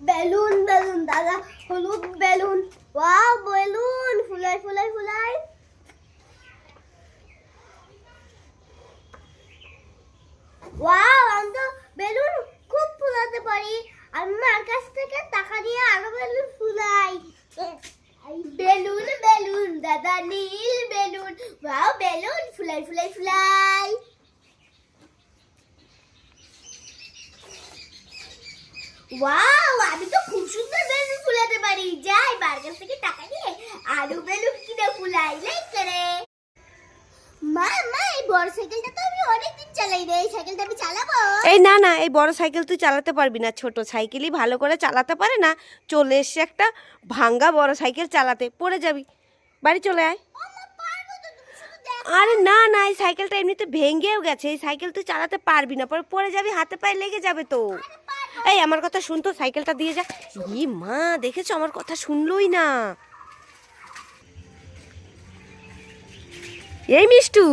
Balloon balloon, দাদা, হলুদ balloon. Wow, balloon, ফুলাই ফুলাই ফুলাই। ওয়াও, আমি তো বেলুন খুব ফুলাতে পারি। আমি মার কাছ থেকে টাকা দিয়ে আরও বেলুন ফুলাই। বেলুন বেলুন, দাদা, নীল বেলুন। ওয়াও, বেলুন, ফুলাই ফুলাই ফুলাই। ওয়াও আমি তো খুব সুন্দর বেলুন ফুলাতে পারি। যাই বার কাছ থেকে টাকা নিয়ে আরও বেলুন কিনে ফুলাই। করে। মা মা এই বড় সাইকেলটা তো আমি অনেকদিন চালাই রে। এই সাইকেলটা আমি চালাবো? এই না না এই বড় সাইকেল তুই চালাতে পারবি না। ছোট সাইকেলই ভালো করে চালাতে পারে না। চলে এসছে একটা ভাঙ্গা বড় সাইকেল চালাতে। পড়ে যাবি। বাড়ি চলে আয়। আরে না না এই সাইকেলটা এমনিতে ভেঙেও গেছে। এই সাইকেল তুই চালাতে পারবি না। পরে পড়ে যাবি হাতে পায়ে লেগে যাবে তো। এই আমার কথা শুন তো সাইকেলটা দিয়ে যা। ই মা দেখেছ? আমার কথা শুনলোই না। এই মিষ্টু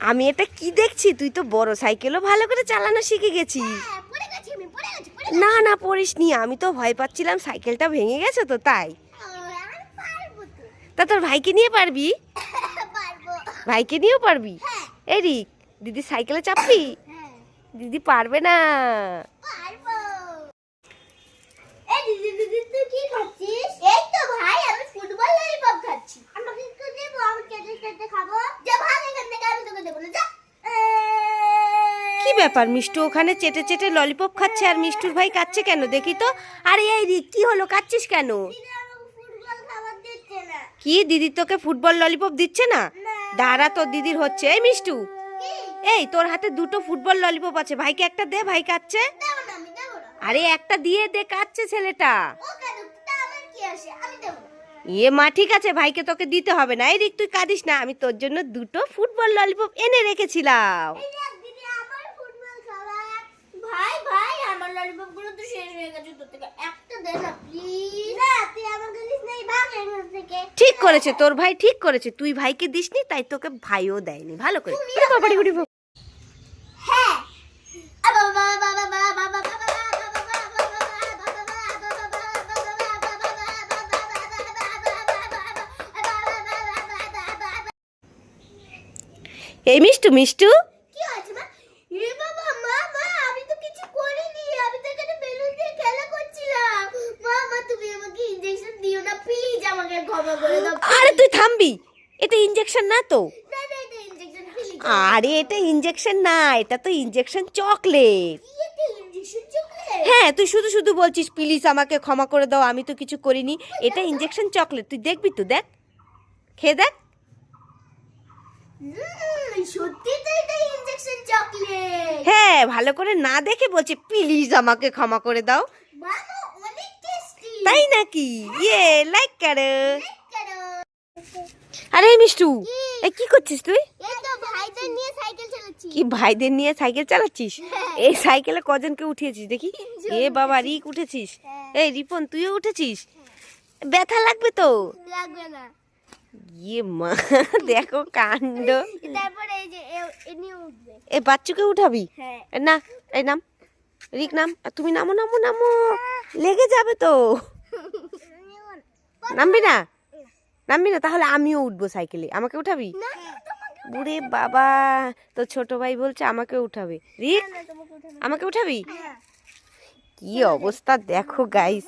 আমি এটা কি দেখছি? তুই তো বড় সাইকেলও ভালো করে চালানো শিখে গেছিস না না পড়িস নি আমি তো ভয় পাচ্ছিলাম সাইকেলটা ভেঙে গেছে তো তাই। তা তোর ভাইকে নিয়ে পারবি। ভাইকে নিয়েও পারবি? হ্যাঁ। এরিক দিদি সাইকেলে চাপবি? হ্যাঁ। দিদি পারবে না। কি ব্যাপার মিষ্টু? ওখানে চেটে চেটে ললিপপ খাচ্ছে আর মিষ্টুর ভাই কাচ্ছে কেন? দেখি তো। আরে এই রিক কি হলো? কাচ্ছিস কেন? কি? দিদি তোকে ফুটবল ললিপপ দিচ্ছে না। দাঁড়া তোর দিদির হচ্ছে। এই মিষ্টু এই, তোর হাতে দুটো ফুটবল ললিপপ আছে। ভাইকে একটা দে, ভাই কাচ্ছে। আরে, একটা দিয়ে দে, কাচ্ছে ছেলেটা। ইয়ে মা, ঠিক আছে, ভাইকে তোকে দিতে হবে না। এই রিক তুই কাঁদিস না। আমি তোর জন্য দুটো ফুটবল ললিপপ এনে রেখেছিলাম। ভাই ভাই, আমার তো শেষ হয়ে গেছে তোর থেকে। একটা দে না প্লিজ না তুই আমাকে দিস নাই ভাগ এখান থেকে ঠিক করেছে তোর ভাই ঠিক করেছে। তুই ভাইকে দিসনি তাই তোকে ভাইও দেয়নি। ভালো করে। হ্যাঁ। এই মিষ্টু মিষ্টু কি হয়েছে মা এ বাবা মা মা আমি তো কিছু করিনি আমি তো এখানে বেলুন দিয়ে খেলা করছিলাম মা মা তুমি আমাকে ইনজেকশন দিও না প্লিজ আমাকে ক্ষমা করে দাও আরে তুই থামবি। এটা ইঞ্জেকশন না তো? আরে এটা ইঞ্জেকশন না এটা তো ইঞ্জেকশন চকলেট ইনজেকশন চকলেট হ্যাঁ তুই শুধু শুধু বলছিস প্লিজ আমাকে ক্ষমা করে দাও আমি তো কিছু করিনি। এটা ইঞ্জেকশন চকলেট তুই দেখবি তো দেখ। খেয়ে দেখ। হ্যাঁ ভালো করে না দেখে বলছে প্লিজ আমাকে ক্ষমা করে দাও। তাই নাকি? ইয়ে লাইক করো। আরে মিষ্টু এই কি করছিস তুই? কি ভাইদের নিয়ে সাইকেল চালাচ্ছিস? এই সাইকেলে কজনকে উঠিয়েছিস দেখি? এ বাবা রিক উঠেছিস? এই রিপন তুইও উঠেছিস? ব্যথা লাগবে তো? লাগবে না। ইয়ে মা দেখো কাণ্ড। তারপরে এই যে এ- এ এ বাচ্চুকে উঠাবি? হ্যাঁ। না এই নাম রিক নাম আর তুমি নামো নামো নামো। লেগে যাবে তো। নামবি না? নামবি না? তাহলে আমিও উঠবো সাইকেলে। আমাকে উঠাবি? বুড়ে বাবা তো ছোট ভাই বলছে আমাকে উঠাবে। রিক আমাকে উঠাবি? হ্যাঁ। কি অবস্থা দেখো গাইস